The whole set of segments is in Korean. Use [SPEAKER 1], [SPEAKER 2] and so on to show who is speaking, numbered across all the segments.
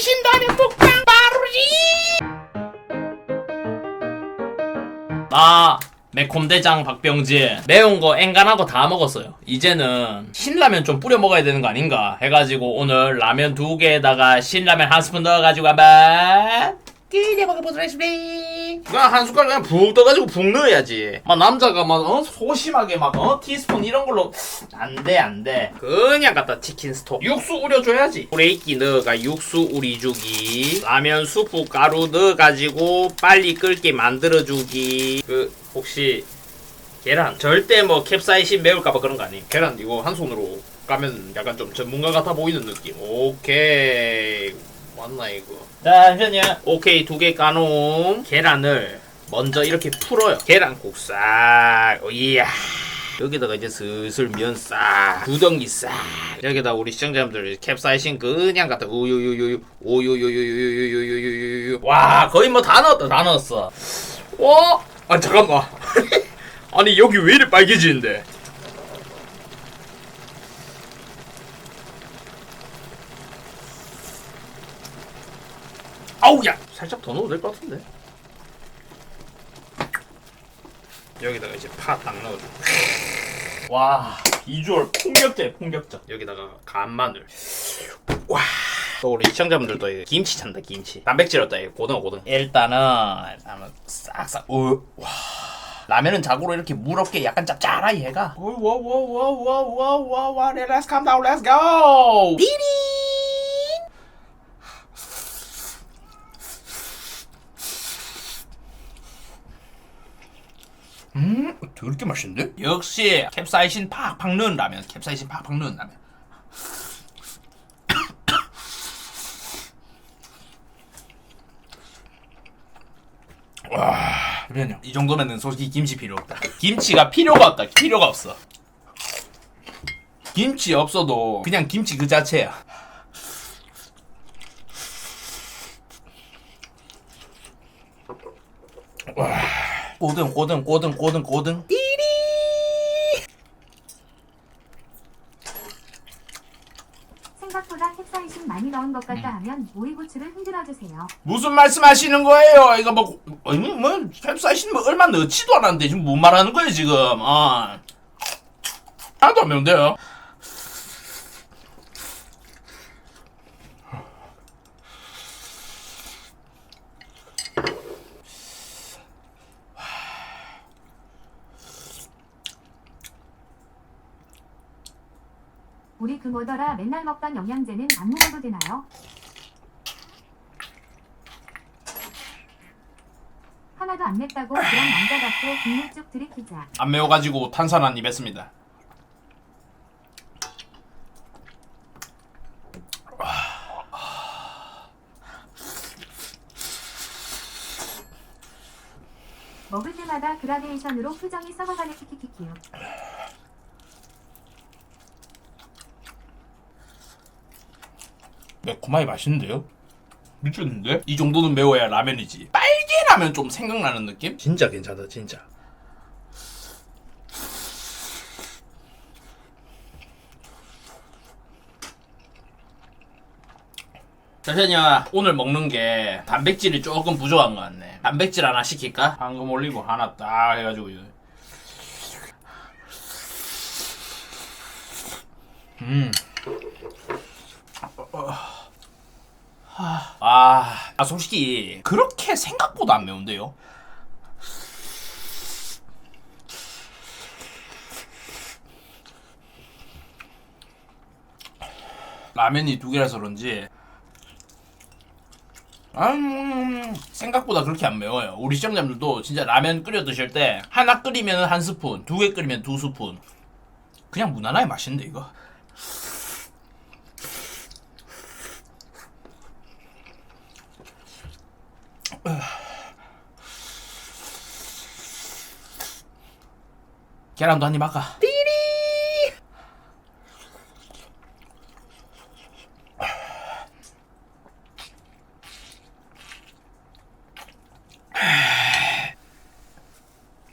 [SPEAKER 1] 신라면 먹방 마루지. 나 매콤대장 박병진 매운 거 앵간하고 다 먹었어요. 이제는 신라면 좀 뿌려 먹어야 되는 거 아닌가 해가지고 오늘 라면 두 개에다가 신라면 한 스푼 넣어가지고 한번 먹어보도록 하겠습니다 그냥 한 숟갈 그냥 푹 떠가지고 푹 넣어야지. 막 남자가 막 어? 소심하게 막 어? 티스푼 이런 걸로. 안돼 안돼. 그냥 갖다 치킨 스톡. 육수 우려줘야지. 브레이키 넣어가 육수 우리주기. 라면 수프 가루 넣어가지고 빨리 끓게 만들어주기. 그 혹시 계란? 절대 뭐 캡사이신 매울까봐 그런 거 아니에요 계란 이거 한 손으로 까면 약간 좀 전문가 같아 보이는 느낌. 오케이 맞나 이거? 자 잠시만요 오케이 두 개 까놓은 계란을 먼저 이렇게 풀어요. 계란국 싹 오, 이야. 여기다가 이제 슬슬 면 싹 두덩이 싹. 여기다 우리 시청자분들 캡사이신 그냥 갖다 우유유유유 우유유유유유유유유유 와 거의 뭐 다 넣었다 다 넣었어. 와, 아 잠깐만. 아니 여기 왜 이리 빨개지는데? 아우 야, 살짝 더 넣어도 될 것 같은데. 여기다가 이제 파 딱 넣어줘. 와, 비주얼 폭격대 폭격적. 여기다가 간마늘. 와. 또 우리 시청자분들도 이거 김치 찬다 김치 단백질 이거 고등어 고등 일단은 일단은 싹싹 오, 와 라면은 자고로 이렇게 물 없게 약간 짭짤하게 해가 와와와와와와와 let's calm down let's go 디리 음 되게 맛있는데? 역시 캡사이신 팍팍 넣은 라면 캡사이신 팍팍 넣은 라면 와, 그러면요. 이 정도면은 솔직히 김치 필요 없다. 김치가 필요가 없다. 필요가 없어. 김치 없어도 그냥 김치 그 자체야. 꼬등 꼬등 꼬등 꼬등 꼬등.
[SPEAKER 2] 생각보다 캡사이신 많이 넣은 것 같다 하면 오이고추를 흔들어 주세요.
[SPEAKER 1] 무슨 말씀하시는 거예요? 이거 뭐 아니 뭐 캡사이신 뭐 얼마 넣지도 않았는데 지금 뭔 말하는 거예요 지금? 아, 하나도 안 매운데요?
[SPEAKER 2] 우리 그 뭐더라 맨날 먹던 영양제는 안 먹어도 되나요? 하나도 안 맵다고 그런 남자 같고 국물 쭉 들이키자.
[SPEAKER 1] 안 매워가지고 탄산 한 입 했습니다.
[SPEAKER 2] 먹을 때마다 그라데이션으로 표정이 썩어가는 키키키키요.
[SPEAKER 1] 매콤하게 맛있는데요? 미쳤는데? 이 정도는 매워야 라면이지. 빨개 라면 좀 생각나는 느낌? 진짜 괜찮다, 진짜. 잠시만요. 오늘 먹는 게 단백질이 조금 부족한 것 같네. 단백질 하나 시킬까? 방금 올리고 하나 딱 해가지고. 이거. 음. 아, 아 솔직히 그렇게 생각보다 안 매운데요. 라면이 두 개라서 그런지 음, 생각보다 그렇게 안 매워요. 우리 시청자분들도 진짜 라면 끓여 드실 때 하나 끓이면 한 스푼, 두 개 끓이면 두 스푼. 그냥 무난하게 맛있는데 이거. 계란도 한 입 아까.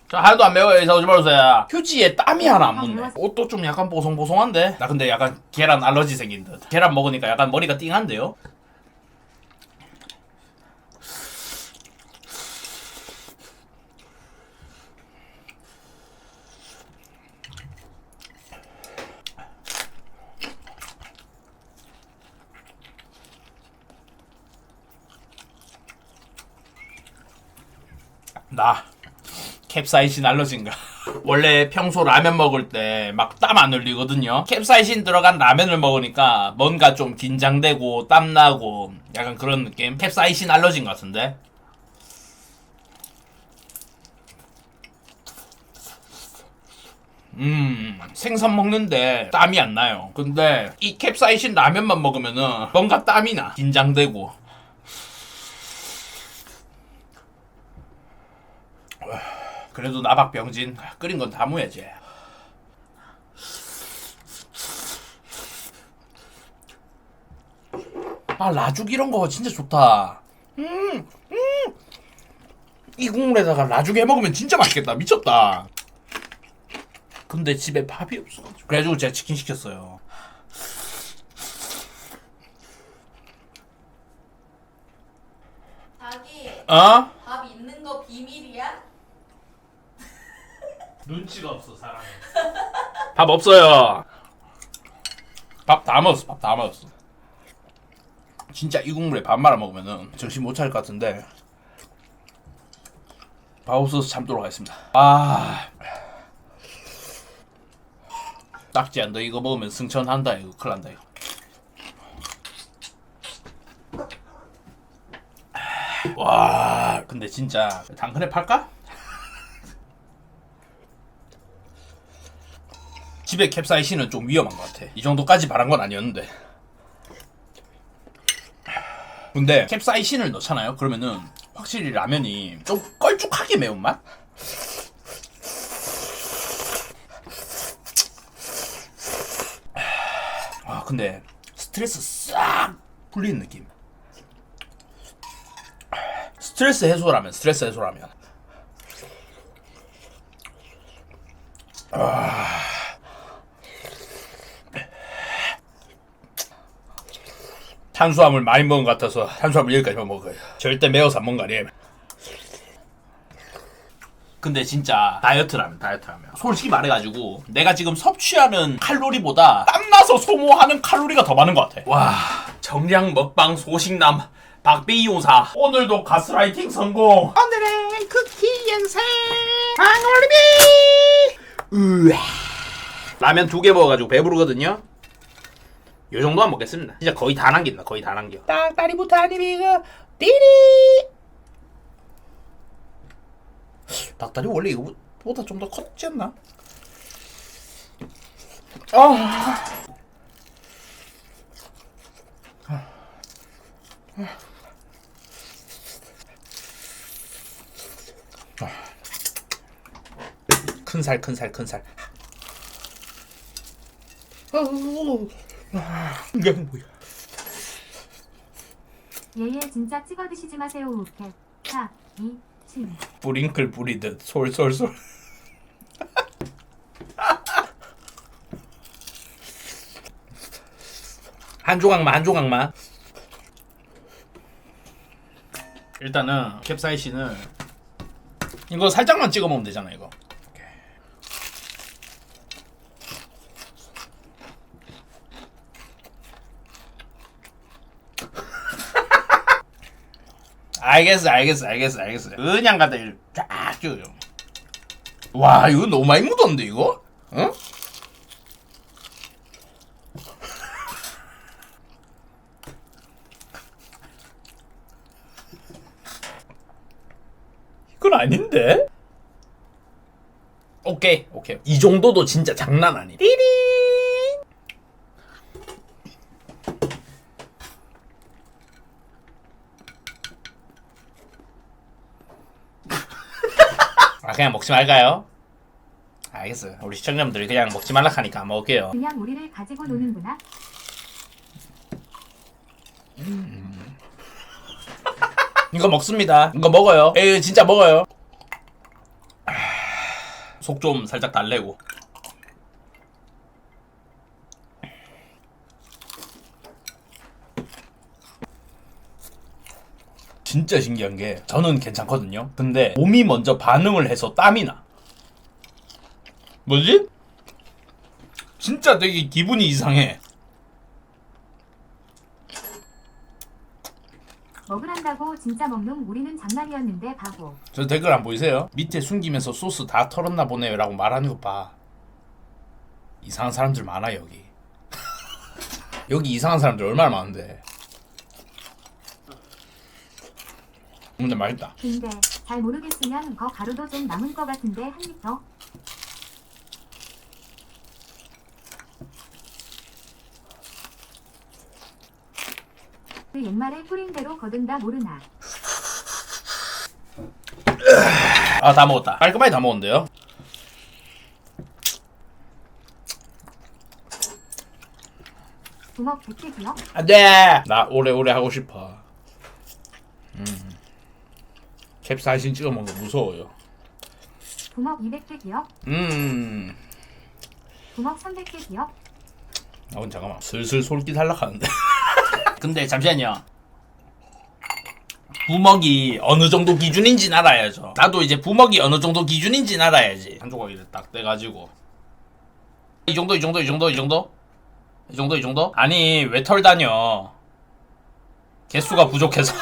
[SPEAKER 1] 자, 하나도 안 매워요. 이사 오지 말아주세요. 휴지에 땀이 하나 안 묻네. 옷도 좀 약간 보송보송한데? 나 근데 약간 계란 알러지 생긴 듯. 계란 먹으니까 약간 머리가 띵한데요? 나 캡사이신 알러지인가? 원래 평소 라면 먹을 때 막 땀 안 흘리거든요. 캡사이신 들어간 라면을 먹으니까 뭔가 좀 긴장되고 땀 나고 약간 그런 느낌. 캡사이신 알러지인 것 같은데. 음, 생선 먹는데 땀이 안 나요. 근데 이 캡사이신 라면만 먹으면은 뭔가 땀이 나. 긴장되고. 그래도 나박병진 끓인 건다 무야지. 아 라죽 이런 거 진짜 좋다. 음, 음. 이 국물에다가 라죽 해 먹으면 진짜 맛있겠다. 미쳤다. 근데 집에 밥이 없어. 그래가지고 제가 치킨 시켰어요.
[SPEAKER 3] 자기
[SPEAKER 1] 어?
[SPEAKER 3] 밥 있는 거 비밀이야?
[SPEAKER 1] 눈치가 없어 사람이. 밥 없어요. 밥 다 먹었어. 밥 다 먹었어. 진짜 이 국물에 밥 말아 먹으면은 정신 못 차릴 것 같은데. 밥 없어서 참도록 하겠습니다. 아. 딱지 안돼 이거 먹으면 승천한다 이거 큰일 난다 이거. 와 근데 진짜 당근에 팔까? 집에 캡사이신은 좀 위험한 것 같아. 이 정도까지 바란 건 아니었는데. 근데 캡사이신을 넣잖아요. 그러면은 확실히 라면이 좀 껄쭉하게 매운맛? 아 근데 스트레스 싹 풀리는 느낌. 스트레스 해소라면 스트레스 해소라면. 탄수화물 많이 먹은 것 같아서 탄수화물 여기까지만 먹어요. 절대 매워서 안 먹는 거 아니에요. 근데 진짜 다이어트라면 다이어트라면 솔직히 말해가지고 내가 지금 섭취하는 칼로리보다 땀나서 소모하는 칼로리가 더 많은 것 같아. 와 정량 먹방 소식남 박비이 용사 오늘도 가스라이팅 성공. 오늘의 쿠키 연생 방울비. 으아. 라면 두 개 먹어가지고 배부르거든요. 요 정도만 먹겠습니다. 진짜 거의 다 남긴다. 거의 다 남겨. 딱 다리부터 아니면 띠리. 닭다리 원래 이거보다 좀 더 컸지 않나? 아. 큰 살, 큰 살, 큰 살. 아, 이게 뭐야?
[SPEAKER 2] 얘얘 진짜 찍어 드시지 마세요. 우켓. 4, 2, 7.
[SPEAKER 1] 뿌링클 뿌리듯 솔솔솔. 한 조각만 한 조각만. 일단은 캡사이신을 이거 살짝만 찍어 먹으면 되잖아 이거. 알겠어, 알겠어, 알겠어, 알겠어. 그냥 갖다 쫙 줘요. 와, 이거 너무 많이 묻었는데, 이거? 어? 이건 아닌데? 오케이, 오케이. 이 정도도 진짜 장난 아니. 띠 그냥 먹지 말까요? 알겠어요. 우리 시청자분들이 그냥 먹지 말라 하니까 안 먹을게요.
[SPEAKER 2] 그냥 우리를 가지고 노는구나.
[SPEAKER 1] 이거 먹습니다. 이거 먹어요. 에이, 진짜 먹어요. 속 좀 살짝 달래고. 진짜 신기한 게 저는 괜찮거든요. 근데 몸이 먼저 반응을 해서 땀이 나. 뭐지? 진짜 되게 기분이 이상해.
[SPEAKER 2] 먹으란다고 진짜 먹는 우리는 장난이었는데 바보.
[SPEAKER 1] 저 댓글 안 보이세요? 밑에 숨기면서 소스 다 털었나 보네요 라고 말하는 거 봐. 이상한 사람들 많아 여기. 여기 이상한 사람들 얼마나 많은데. 근데 맛있다.
[SPEAKER 2] 근데 잘 모르겠으면 거 가루도 좀 남은 거 같은데 한 입 더. 그 옛말에 뿌린대로 거둔다 모르나.
[SPEAKER 1] 아 다 먹었다. 깔끔하게 다 먹었는데요.
[SPEAKER 2] 부먹 100개 기억?
[SPEAKER 1] 안돼. 나 오래오래 하고 싶어. 음. 캡사이신 찍어 먹는 거 무서워요.
[SPEAKER 2] 부먹 200개 기억?
[SPEAKER 1] 음.
[SPEAKER 2] 부먹 300개 기억?
[SPEAKER 1] 아 근데 잠깐만. 슬슬 솔깃 탈락하는데. 근데 잠시만요. 부먹이 어느 정도 기준인지 알아야죠. 나도 이제 부먹이 어느 정도 기준인지 알아야지. 한 조각이 딱 떼가지고. 이 정도, 이 정도, 이 정도, 이 정도? 이 정도, 이 정도? 아니, 왜 털 다녀? 개수가 부족해서.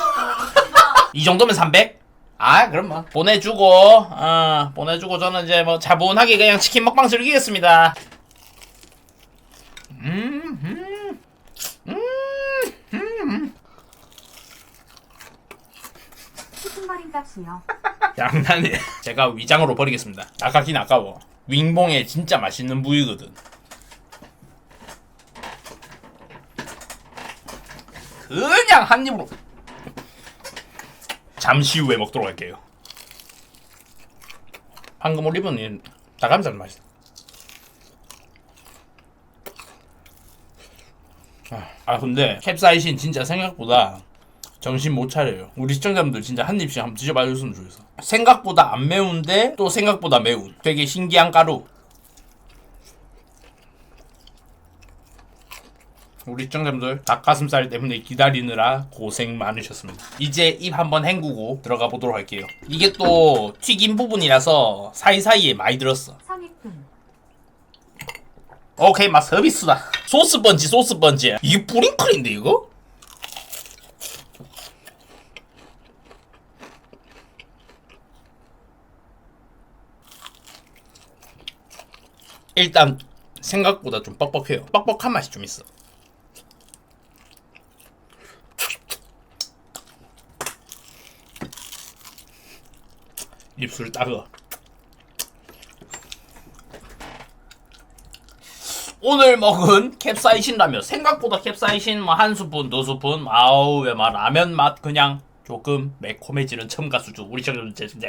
[SPEAKER 1] 이 정도면 300? 아, 그럼 뭐. 보내주고, 어, 보내주고 저는 이제 뭐 자분하게 그냥 치킨 먹방 즐기겠습니다. 음, 음, 음.
[SPEAKER 2] 치킨머린 값이요.
[SPEAKER 1] 장난이 제가 위장으로 버리겠습니다. 아깝긴 아까워. 윙봉에 진짜 맛있는 부위거든. 그냥 한 입으로. 잠시 후에 먹도록 할게요. 방금 올리브는 이 닭가슴살 맛있어. 아, 아 근데 캡사이신 진짜 생각보다 정신 못 차려요. 우리 시청자분들 진짜 한 입씩 한번 드셔봐 줬으면 좋겠어. 생각보다 안 매운데 또 생각보다 매운. 되게 신기한 가루. 우리 시청자분들 닭가슴살 때문에 기다리느라 고생 많으셨습니다. 이제 입 한번 헹구고 들어가 보도록 할게요. 이게 또 튀긴 부분이라서 사이사이에 많이 들었어. 오케이 맛 서비스다. 소스 번지 소스 번지. 이게 뿌링클인데 이거? 일단 생각보다 좀 뻑뻑해요. 뻑뻑한 맛이 좀 있어. 입술 따가. 오늘 먹은 캡사이신 라면 생각보다 캡사이신 뭐 한 스푼 두 스푼 아우 왜말 라면 맛 그냥 조금 매콤해지는 첨가 수준. 우리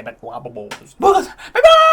[SPEAKER 1] 매콤하고 먹고 먹었어 바이바이